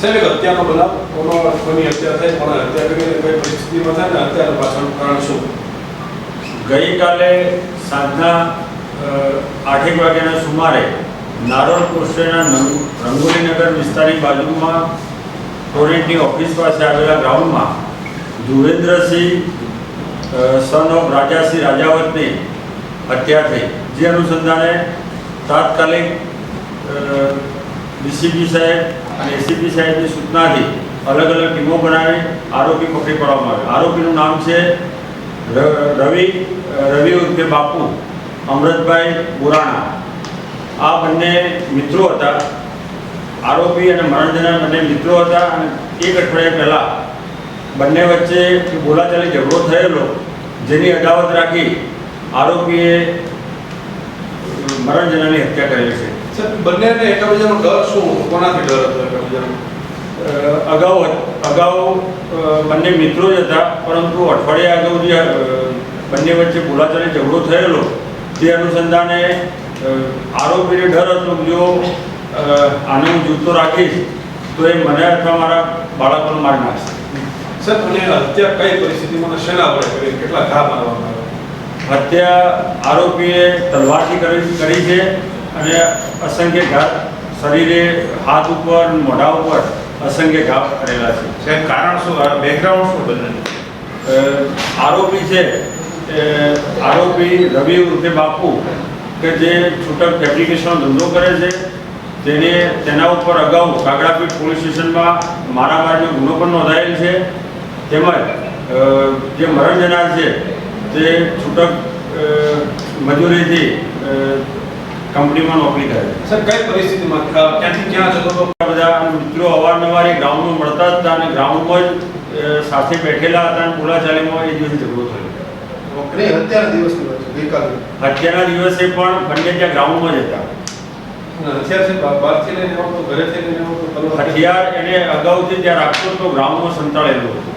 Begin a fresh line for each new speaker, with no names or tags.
સાહેબ એક હત્યાનો બનાવ કોનો કોની હત્યા થઈ, કોને હત્યા કરીને કઈ પરિસ્થિતિમાં થાય ને હત્યાનું પાછળનું કારણ શું?
ગઈકાલે સાંજના આઠેક વાગ્યાના સુમારે નારોલ કોસ્ટેના નંગ- રંગોલીનગર વિસ્તારની બાજુમાં ટોરેન્ટની ઓફિસ પાસે આવેલા ગ્રાઉન્ડમાં ધુરેન્દ્રસિંહ સન ઓફ રાજાસિંહ રાજાવતની હત્યા થઈ. જે અનુસંધાને તાત્કાલિક ડીસીપી સાહેબ અને એસીપી સાહેબની સૂચનાથી અલગ અલગ ટીમો બનાવી આરોપી પકડી પાડવામાં આવે આરોપીનું નામ છે રવિ રવિ ઉર્ફે બાપુ અમૃતભાઈ બોરાણા. આ બંને મિત્રો હતા. આરોપી અને મરણજના બંને મિત્રો હતા અને એક અઠવાડિયા પહેલાં બંને વચ્ચે બોલાચાલી ઝઘડો થયેલો, જેની અદાવત રાખી આરોપીએ મરણજનાની હત્યા કરેલી છે.
સાહેબ બંનેને એકબીજાનો ડર શું? કોનાથી ડર હતો એકબીજાનો
અગાઉ અગાઉ બંને મિત્રો જ હતા પરંતુ અઠવાડિયા અગાઉ જે બંને વચ્ચે બોલાચાલી ઝઘડો થયેલો તે અનુસંધાને આરોપીને ડર હતો જો આને હું જૂતો રાખીશ તો એ મને અથવા મારા બાળકોને મારી નાખશે.
સર મને હત્યા કઈ પરિસ્થિતિમાં શેના વડે કરી કેટલા ઘા મારવામાં આવ્યા?
હત્યા આરોપીએ તલવારથી કરી કરી છે અને અસંખ્ય ઘા શરીરે હાથ ઉપર મોઢા ઉપર અસંખ્ય ઘા કરેલા છે.
સાહેબ કારણ શું? બેકગ્રાઉન્ડ શું બને
અ, આરોપી છે આરોપી રવિ ઉર્ફે બાપુ કે જે છૂટક ફેબ્રિકેશનનો ધંધો કરે છે તેને તેના ઉપર અગાઉ કાગડાપીઠ પોલીસ સ્ટેશનમાં મારામારીનો ગુનો પણ નોંધાયેલ છે. તેમજ જે મરણ જનાર છે તે છૂટક મજૂરીથી કંપનીમાં નોકરી કરે છે.
સાહેબ કઈ પરિસ્થિતિમાં? ક્યાંથી ક્યાં જતો હતો?
બધા મિત્રો અવારનવાર એ ગ્રાઉન્ડમાં મળતા હતા અને ગ્રાઉન્ડમાં જ સાથે બેઠેલા હતા અને બોલાચાલીમાં એ દિવસે ઝઘડો થયો.
હત્યાના દિવસે
હત્યાના દિવસે પણ બંને ત્યાં ગ્રાઉન્ડમાં જ હતા? હથિયાર એને અગાઉથી ત્યાં રાખતો તો ગ્રાઉન્ડમાં સંતાડેલું હતું.